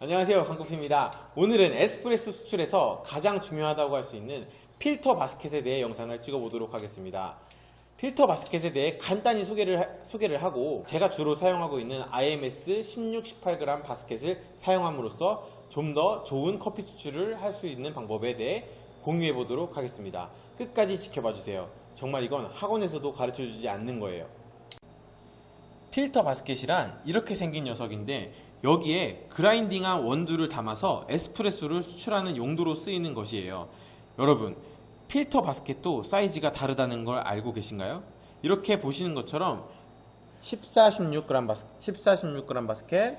안녕하세요 강구피입니다. 오늘은 에스프레소 수출에서 가장 중요하다고 할 수 있는 필터 바스켓에 대해 영상을 찍어보도록 하겠습니다. 필터 바스켓에 대해 간단히 소개를, 하- 소개를 하고 제가 주로 사용하고 있는 IMS 16, 18g 바스켓을 사용함으로써 좀 더 좋은 커피 수출을 할 수 있는 방법에 대해 공유해 보도록 하겠습니다. 끝까지 지켜봐 주세요. 정말 이건 학원에서도 가르쳐 주지 않는 거예요. 필터 바스켓이란 이렇게 생긴 녀석인데 여기에 그라인딩한 원두를 담아서 에스프레소를 수출하는 용도로 쓰이는 것이에요. 여러분, 필터 바스켓도 사이즈가 다르다는 걸 알고 계신가요? 이렇게 보시는 것처럼 14, 16g 바스 14, 16g 바스켓,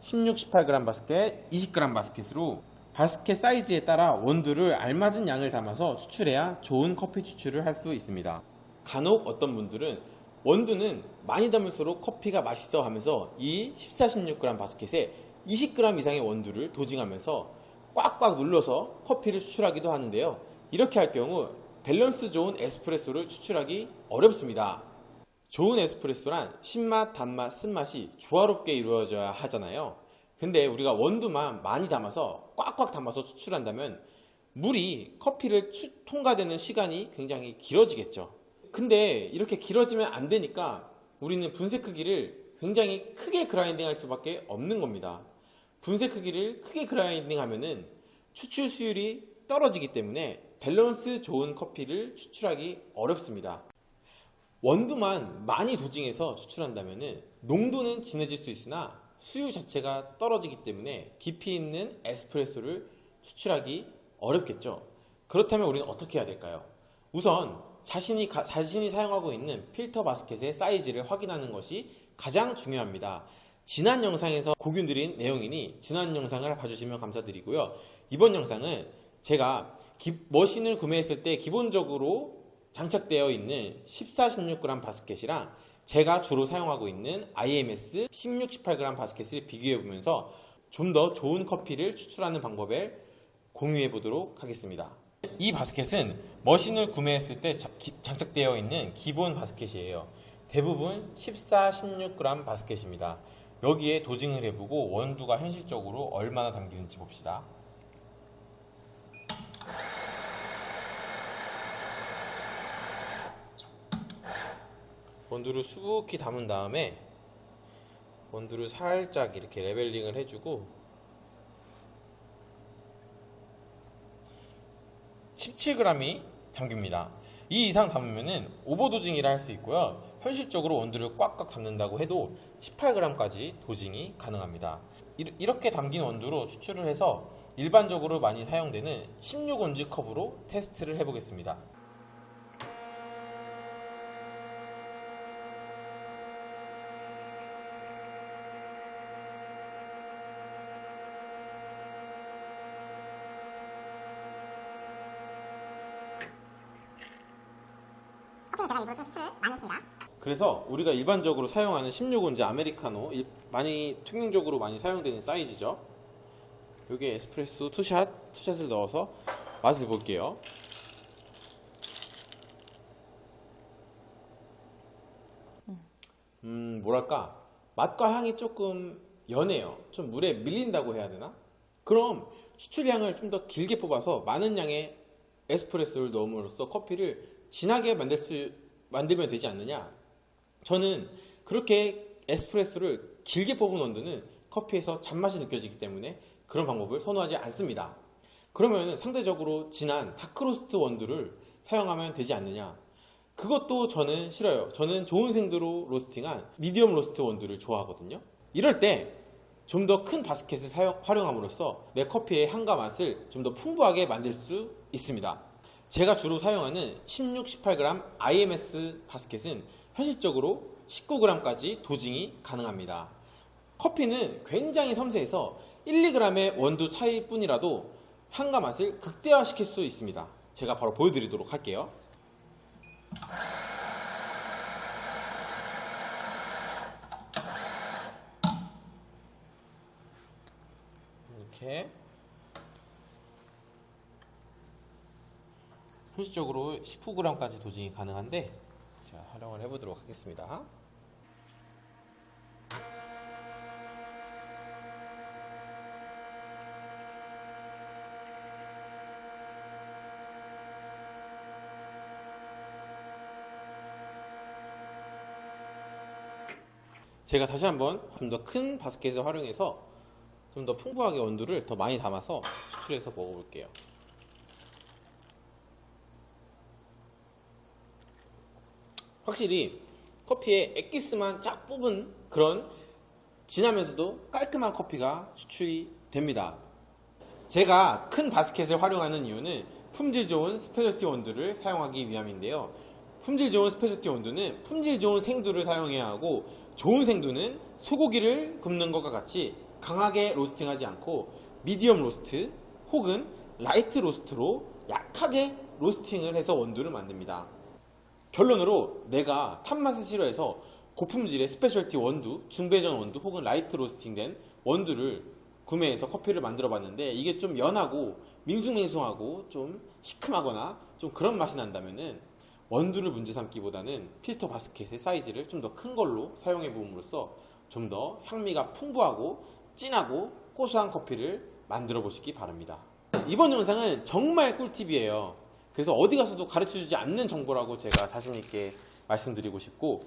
16, 18g 바스켓, 20g 바스켓으로 바스켓 사이즈에 따라 원두를 알맞은 양을 담아서 수출해야 좋은 커피 추출을 할 수 있습니다. 간혹 어떤 분들은 원두는 많이 담을수록 커피가 맛있어 하면서 이 14, 16g 바스켓에 20g 이상의 원두를 도징하면서 꽉꽉 눌러서 커피를 추출하기도 하는데요. 이렇게 할 경우 밸런스 좋은 에스프레소를 추출하기 어렵습니다. 좋은 에스프레소란 신맛, 단맛, 쓴맛이 조화롭게 이루어져야 하잖아요. 근데 우리가 원두만 많이 담아서 꽉꽉 담아서 추출한다면 물이 커피를 추- 통과되는 시간이 굉장히 길어지겠죠. 근데 이렇게 길어지면 안 되니까 우리는 분쇄 크기를 굉장히 크게 그라인딩 할 수밖에 없는 겁니다. 분쇄 크기를 크게 그라인딩 하면은 추출 수율이 떨어지기 때문에 밸런스 좋은 커피를 추출하기 어렵습니다. 원두만 많이 도징해서 수출한다면 농도는 진해질 수 있으나 수유 자체가 떨어지기 때문에 깊이 있는 에스프레소를 수출하기 어렵겠죠. 그렇다면 우리는 어떻게 해야 될까요? 우선 자신이, 가- 자신이 사용하고 있는 필터 바스켓의 사이즈를 확인하는 것이 가장 중요합니다. 지난 영상에서 공유드린 내용이니 지난 영상을 봐주시면 감사드리고요. 이번 영상은 제가 기- 머신을 구매했을 때 기본적으로 장착되어 있는 14, 16g 바스켓이랑 제가 주로 사용하고 있는 IMS 16, 18g 바스켓을 비교해 보면서 좀 더 좋은 커피를 추출하는 방법을 공유해 보도록 하겠습니다. 이 바스켓은 머신을 구매했을 때 장착되어 있는 기본 바스켓이에요. 대부분 14, 16g 바스켓입니다. 여기에 도징을 해보고 원두가 현실적으로 얼마나 담기는지 봅시다. 원두를 수북히 담은 다음에 원두를 살짝 이렇게 레벨링을 해주고 17g이 담깁니다. 이 이상 담으면은 오버도징이라 할 수 있고요. 현실적으로 원두를 꽉꽉 담는다고 해도 18g까지 도징이 가능합니다. 이- 이렇게 담긴 원두로 추출을 해서 일반적으로 많이 사용되는 16온즈 컵으로 테스트를 해보겠습니다. 제가 일부러 좀 수출을 많이 했습니다. 그래서 우리가 일반적으로 사용하는 16온즈 아메리카노 일- 많이 통용적으로 많이 사용되는 사이즈죠. 여기에 에스프레소 투샷 투샷을 넣어서 맛을 볼게요. 음 뭐랄까 맛과 향이 조금 연해요. 좀 물에 밀린다고 해야 되나? 그럼 추출량을 좀 더 길게 뽑아서 많은 양의 에스프레소를 넣음으로써 커피를 진하게 만들 수 만들면 되지 않느냐? 저는 그렇게 에스프레소를 길게 뽑은 원두는 커피에서 잔맛이 느껴지기 때문에 그런 방법을 선호하지 않습니다. 그러면 상대적으로 진한 다크로스트 원두를 사용하면 되지 않느냐? 그것도 저는 싫어요. 저는 좋은 생두로 로스팅한 미디엄 로스트 원두를 좋아하거든요. 이럴 때 좀 더 큰 바스켓을 사용, 활용함으로써 내 커피의 향과 맛을 좀 더 풍부하게 만들 수 있습니다. 제가 주로 사용하는 16, 18g IMS 바스켓은 현실적으로 19g까지 도징이 가능합니다. 커피는 굉장히 섬세해서 1, 2g의 원두 차이뿐이라도 향과 맛을 극대화시킬 수 있습니다. 제가 바로 보여드리도록 할게요. 이렇게 표시적으로 19g까지 도징이 가능한데 자, 활용을 해보도록 하겠습니다. 제가 다시 한번 좀 더 큰 바스켓을 활용해서 좀 더 풍부하게 원두를 더 많이 담아서 추출해서 먹어볼게요. 확실히 커피에 액기스만 쫙 뽑은 그런 진하면서도 깔끔한 커피가 추출이 됩니다. 제가 큰 바스켓을 활용하는 이유는 품질 좋은 스페셜티 원두를 사용하기 위함인데요. 품질 좋은 스페셜티 원두는 품질 좋은 생두를 사용해야 하고 좋은 생두는 소고기를 굽는 것과 같이 강하게 로스팅하지 않고 미디엄 로스트 혹은 라이트 로스트로 약하게 로스팅을 해서 원두를 만듭니다. 결론으로 내가 탄맛을 싫어해서 고품질의 스페셜티 원두, 중배전 원두 혹은 라이트 로스팅된 원두를 구매해서 커피를 만들어 봤는데 이게 좀 연하고 밍숭맹숭하고 좀 시큼하거나 좀 그런 맛이 난다면은 원두를 문제 삼기보다는 필터 바스켓의 사이즈를 좀 더 큰 걸로 사용해 보음으로써 좀 더 향미가 풍부하고 진하고 고소한 커피를 만들어 보시기 바랍니다. 이번 영상은 정말 꿀팁이에요. 그래서 어디 가서도 가르쳐 주지 않는 정보라고 제가 자신있게 말씀드리고 싶고,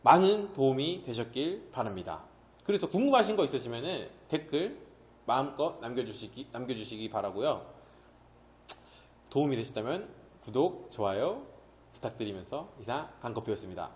많은 도움이 되셨길 바랍니다. 그래서 궁금하신 거 있으시면 댓글 마음껏 남겨주시기, 남겨주시기 바라고요 도움이 되셨다면 구독, 좋아요 부탁드리면서 이상 강커피였습니다.